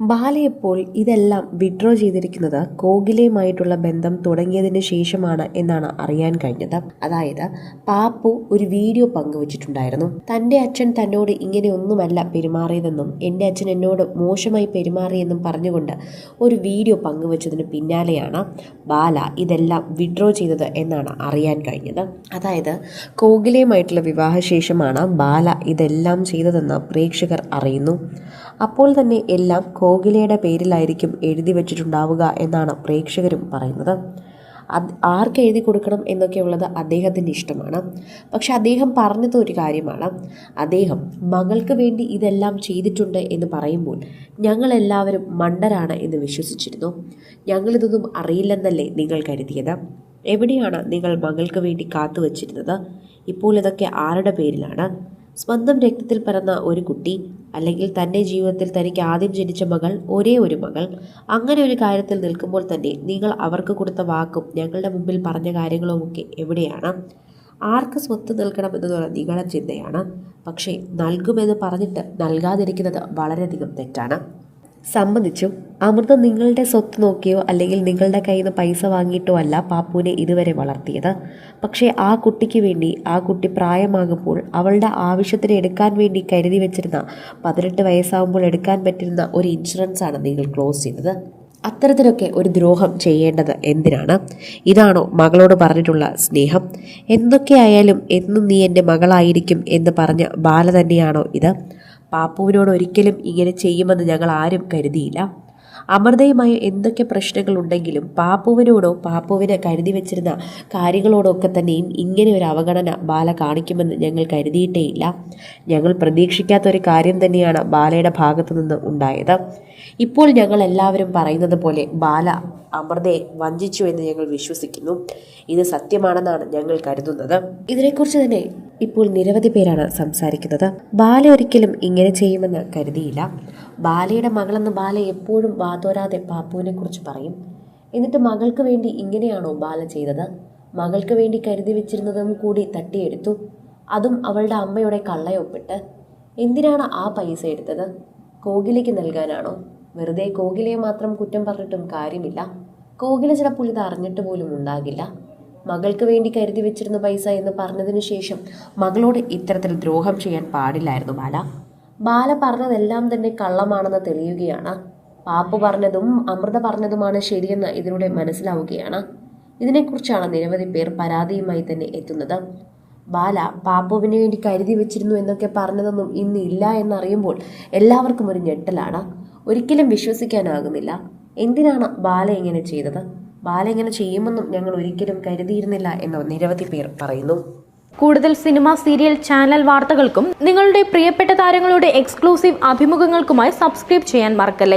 ബാലയപ്പോൾ ഇതെല്ലാം വിഡ്രോ ചെയ്തിരിക്കുന്നത് കോകിലയുമായിട്ടുള്ള ബന്ധം തുടങ്ങിയതിന് ശേഷമാണ് എന്നാണ് അറിയാൻ കഴിഞ്ഞത്. അതായത് പാപ്പു ഒരു വീഡിയോ പങ്കുവച്ചിട്ടുണ്ടായിരുന്നു. തന്റെ അച്ഛൻ തന്നോട് ഇങ്ങനെ ഒന്നുമല്ല പെരുമാറിയതെന്നും എന്റെ അച്ഛൻ എന്നോട് മോശമായി പെരുമാറിയെന്നും പറഞ്ഞുകൊണ്ട് ഒരു വീഡിയോ പങ്കുവച്ചതിന് പിന്നാലെയാണ് ബാല ഇതെല്ലാം വിഡ്രോ ചെയ്തത് എന്നാണ് അറിയാൻ കഴിഞ്ഞത്. അതായത് കോകിലയുമായിട്ടുള്ള വിവാഹശേഷമാണ് ബാല ഇതെല്ലാം ചെയ്തതെന്ന് പ്രേക്ഷകർ അറിയുന്നു. അപ്പോൾ തന്നെ എല്ലാം കോകിലയുടെ പേരിലായിരിക്കും എഴുതി വെച്ചിട്ടുണ്ടാവുക എന്നാണ് പ്രേക്ഷകരും പറയുന്നത്. അത് ആർക്ക് എഴുതി കൊടുക്കണം എന്നൊക്കെയുള്ളത് അദ്ദേഹത്തിന്റെ ഇഷ്ടമാണ്. പക്ഷെ അദ്ദേഹം പറഞ്ഞത് ഒരു കാര്യമാണ്. അദ്ദേഹം മകൾക്ക് വേണ്ടി ഇതെല്ലാം ചെയ്തിട്ടുണ്ട് എന്ന് പറയുമ്പോൾ ഞങ്ങളെല്ലാവരും മണ്ടരാണ് എന്ന് വിശ്വസിച്ചിരുന്നു. ഞങ്ങളിതൊന്നും അറിയില്ലെന്നല്ലേ നിങ്ങൾ കരുതിയത്? എവിടെയാണ് നിങ്ങൾ മകൾക്ക് വേണ്ടി കാത്തുവച്ചിരുന്നത്? ഇപ്പോൾ ഇതൊക്കെ ആരുടെ പേരിലാണ്? സ്വന്തം രക്തത്തിൽ പിറന്ന ഒരു കുട്ടി അല്ലെങ്കിൽ തന്റെ ജീവിതത്തിൽ തനിക്ക് ആദ്യം ജനിച്ച മകൾ ഒരേ ഒരു മകൾ അങ്ങനെ ഒരു കാര്യത്തിൽ നിൽക്കുമ്പോൾ തന്നെ നിങ്ങൾ അവർക്ക് കൊടുത്ത വാക്കും ഞങ്ങളുടെ മുമ്പിൽ പറഞ്ഞ കാര്യങ്ങളുമൊക്കെ എവിടെയാണ്? ആർക്ക് സ്വത്ത് നൽകണം എന്നുള്ള നിങ്ങളുടെ ചിന്തയാണ്. പക്ഷേ നൽകുമെന്ന് പറഞ്ഞിട്ട് നൽകാതിരിക്കുന്നത് വളരെയധികം തെറ്റാണ്. സംബന്ധിച്ചും അമൃത നിങ്ങളുടെ സ്വത്ത് നോക്കിയോ അല്ലെങ്കിൽ നിങ്ങളുടെ കയ്യിൽ നിന്ന് പൈസ വാങ്ങിയിട്ടോ അല്ല പാപ്പുവിനെ ഇതുവരെ വളർത്തിയത്. പക്ഷേ ആ കുട്ടിക്ക് വേണ്ടി ആ കുട്ടി പ്രായമാകുമ്പോൾ അവളുടെ ആവശ്യത്തിന് എടുക്കാൻ വേണ്ടി കരുതി വെച്ചിരുന്ന പതിനെട്ട് വയസ്സാകുമ്പോൾ എടുക്കാൻ പറ്റുന്ന ഒരു ഇൻഷുറൻസ് ആണ് നിങ്ങൾ ക്ലോസ് ചെയ്തത്. അത്തരത്തിലൊക്കെ ഒരു ദ്രോഹം ചെയ്യേണ്ടത് എന്തിനാണ്? ഇതാണോ മകളോട് പറഞ്ഞിട്ടുള്ള സ്നേഹം? എന്തൊക്കെയായാലും എന്നും നീ എന്റെ മകളായിരിക്കും എന്ന് പറഞ്ഞ ബാല തന്നെയാണോ ഇത്? പാപ്പുവിനോട് ഒരിക്കലും ഇങ്ങനെ ചെയ്യുമെന്ന് ഞങ്ങൾ ആരും കരുതിയില്ല. അമൃതയുമായി എന്തൊക്കെ പ്രശ്നങ്ങളുണ്ടെങ്കിലും പാപ്പുവിനോടോ പാപ്പുവിനെ കരുതി വെച്ചിരുന്ന കാര്യങ്ങളോടോ ഒക്കെ തന്നെയും ഇങ്ങനെ ഒരു അവഗണന ബാല കാണിക്കുമെന്ന് ഞങ്ങൾ കരുതിയിട്ടേയില്ല. ഞങ്ങൾ പ്രതീക്ഷിക്കാത്ത ഒരു കാര്യം തന്നെയാണ് ബാലയുടെ ഭാഗത്തു നിന്ന് ഉണ്ടായത്. ഇപ്പോൾ ഞങ്ങൾ എല്ലാവരും പറയുന്നത് പോലെ ബാല അമൃതയെ വഞ്ചിച്ചു എന്ന് ഞങ്ങൾ വിശ്വസിക്കുന്നു. ഇത് സത്യമാണെന്നാണ് ഞങ്ങൾ കരുതുന്നത്. ഇതിനെക്കുറിച്ച് തന്നെ ഇപ്പോൾ നിരവധി പേരാണ് സംസാരിക്കുന്നത്. ബാല ഒരിക്കലും ഇങ്ങനെ ചെയ്യുമെന്ന് കരുതിയില്ല. ബാലയുടെ മകളെന്ന് ബാല എപ്പോഴും വാതോരാതെ പാപ്പുവിനെ കുറിച്ച് പറയും. എന്നിട്ട് മകൾക്ക് വേണ്ടി ഇങ്ങനെയാണോ ബാല ചെയ്തത്? മകൾക്ക് വേണ്ടി കരുതി വെച്ചിരുന്നതും കൂടി തട്ടിയെടുത്തു. അതും അവളുടെ അമ്മയുടെ കള്ളയൊപ്പിട്ട്. എന്തിനാണ് ആ പൈസ എടുത്തത്? കോകിലയ്ക്ക് നൽകാനാണോ? വെറുതെ കോകിലയെ മാത്രം കുറ്റം പറഞ്ഞിട്ടും കാര്യമില്ല. കോകില ചിലപ്പോൾ ഇത് അറിഞ്ഞിട്ട് പോലും ഉണ്ടാകില്ല. മകൾക്ക് വേണ്ടി കരുതി വെച്ചിരുന്ന പൈസ എന്ന് പറഞ്ഞതിന് ശേഷം മകളോട് ഇത്തരത്തിൽ ദ്രോഹം ചെയ്യാൻ പാടില്ലായിരുന്നു ബാല. ബാല പറഞ്ഞതെല്ലാം തന്നെ കള്ളമാണെന്ന് തെളിയുകയാണ്. പാപ്പു പറഞ്ഞതും അമൃത പറഞ്ഞതുമാണ് ശരിയെന്ന് ഇതിലൂടെ മനസ്സിലാവുകയാണ്. ഇതിനെക്കുറിച്ചാണ് നിരവധി പേർ പരാതിയുമായി തന്നെ എത്തുന്നത്. ബാല പാപ്പുവിന് വേണ്ടി കരുതി വെച്ചിരുന്നു എന്നൊക്കെ പറഞ്ഞതൊന്നും ഇന്ന് ഇല്ല എന്നറിയുമ്പോൾ എല്ലാവർക്കും ഒരു ഞെട്ടലാണ്. ഒരിക്കലും വിശ്വസിക്കാനാകുന്നില്ല. എന്തിനാണ് ബാല ഇങ്ങനെ ചെയ്തത്? ബാല ഇങ്ങനെ ചെയ്യുമെന്നും ഞങ്ങൾ ഒരിക്കലും കരുതിയിരുന്നില്ല എന്ന് നിരവധി പേർ പറയുന്നു. കൂടുതൽ സിനിമ സീരിയൽ ചാനൽ വാർത്തകൾക്കും നിങ്ങളുടെ പ്രിയപ്പെട്ട താരങ്ങളുടെ എക്സ്ക്ലൂസീവ് അഭിമുഖങ്ങൾക്കുമായി സബ്സ്ക്രൈബ് ചെയ്യാൻ മറക്കല്ലേ?